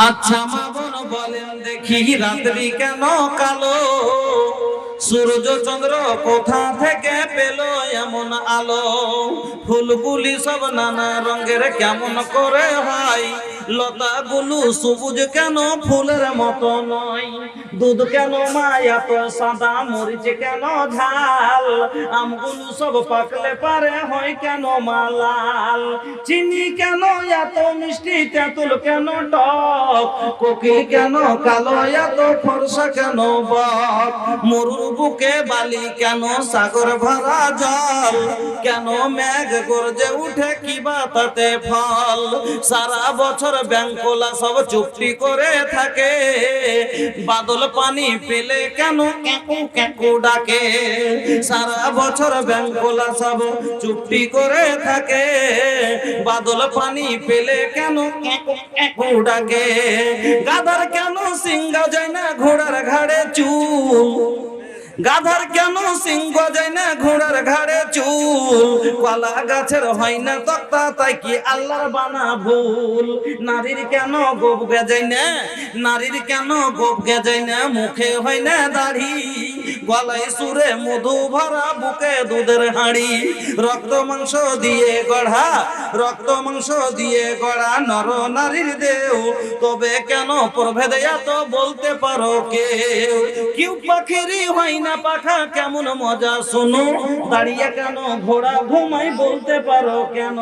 আচ্ছা মা বোন বলেন দেখি রাত্রি কেন কালো? সূর্য চন্দ্র কোথা থেকে পেল এমন আলো? ফুলগুলি সব নানা রঙের কেমন করে হয়? লতাগুলো সবুজ কেন? ফুলের মতো নয়। দুধ কেন মা এত সাদা মরিচ কেন ঝাল? আমগুলো সব পাকলে পারে হয় কেন মালাল? চিনি কেন এত মিষ্টি? তেঁতুল কেন টক? কোকি কেন কালো? এত ফর্সা কেন বক? মরুর বুকে বালি কেন? সাগর ভরা জল? কেন মেঘ গর্জে উঠে কি বা তাতে ফল? সারা বছর ব্যাংকোলা সব চুপটি করে থাকে। বাদল পানি পেলে কেন ক্যাকু ডাকে। সারা বছর ব্যাংকোলা সব চুপটি করে থাকে। বাদল পানি পেলে কেন ক্যাকু ডাকে। গাধার কেন সিংহ যায় না ঘোড়ার ঘাড়ে চুল? গাধার কেন সিংহ যায় না ঘোড়ার ঘাড়ে চুল? কলা গাছের হয় না তক্তা, তাই কি আল্লাহর বানা ভুল? নারীর কেন গোপ যায় না? নারীর কেন গোপ যায় না? মুখে হয় না দাড়ি। গলায় সুরে মধু ভরা বুকে দুধের হাঁড়ি। রক্ত মাংস দিয়ে গড়া, রক্ত মাংস দিয়ে গড়া নর নারীর দেও তবে কেন প্রভেদ এত বলতে পারো কেউ? কেউ পাখিরই হয় না পাখা, কেমন মজা শোনো। দাঁড়িয়ে কেন ঘোড়া ঘুমাই বলতে পারো কেন?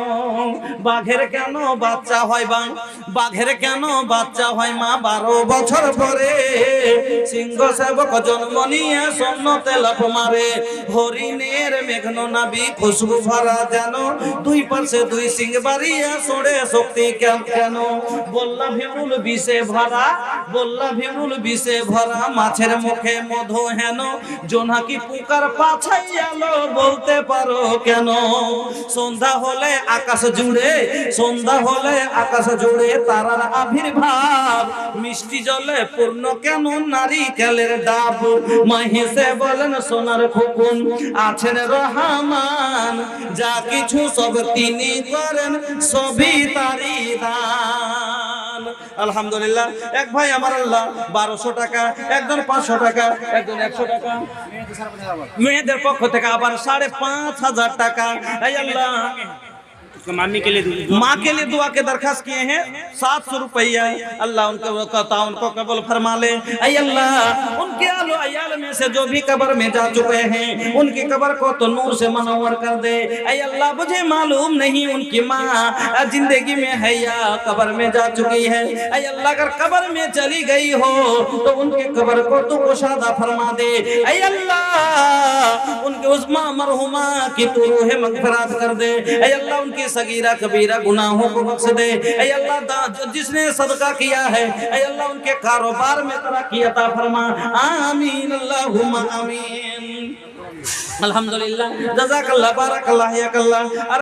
বাঘের কেন বাচ্চা হয় বা? বাঘের কেন বাচ্চা হয় মা? বারো বছর পরে সিংহ সেবক জন্ম নিয়ে সন্ন্যতে লাফ মারে। হরিণের মেঘন নাবি খুশবু ভরা যেন। দুই পাশে দুই সিং বাড়িয়া সরে শক্তি কেন কেন। বললা ভিমুল বিষে ভরা। বললা ভিমুল বিষে ভরা। মাছের মুখে মধু হেন। জোনাকি পুকার পাছাই আলো বলতে পারো কেন? সন্ধ্যা হলে আকাশ জুড়ে, সন্ধ্যা হলে আকাশ জুড়ে তারার আবির্ভাব। মিষ্টি জলে পূর্ণ কেন? নারী কেলের ডাব মাহিসে বলেন সোনার খুকুন আছেন রহমান যা কিছু সব তিনি করেন সবই তারি দান আলহামদুলিল্লাহ এক ভাই আমার আল্লাহ বারোশো টাকা একজন পাঁচশো টাকা একজন একশো টাকা মেয়েদের পক্ষ থেকে আবার সাড়ে পাঁচ হাজার টাকা এই আল্লাহ मम्मी के लिए दूध माँ के लिए दुआ के दरखास्त किए हैं सात सौ रुपया अल्लाह उनको कहता उनको कबल फरमा ले ऐ अल्लाह अयाल में से जो भी कबर में जा चुके हैं, उनकी कबर को तो नूर से मनोवर कर दे। अल्लाह, मुझे मालूम नहीं उनकी माँ ज़िंदगी में है या कब्र में जा चुकी है। अल्लाह, अगर कबर में चली गई हो तो उनकी कबर को तो कुशादा फरमा दे। अल्लाह उनके उस माँ मरहुमा की तू रूह मगफरात कर दे। ऐ अल्लाह उनकी सगीरा कबीरा गुनाहों को बख्श दे। ऐ अल्लाह जो जिसने सदका किया है, ऐ अल्लाह उनके कारोबार में तरक्की अता फरमा। आमीन, अल्लाहुम्मा आमीन। अल्हम्दुलिल्लाह, जजाकल्लाह, बारकल्लाह याकल्लाह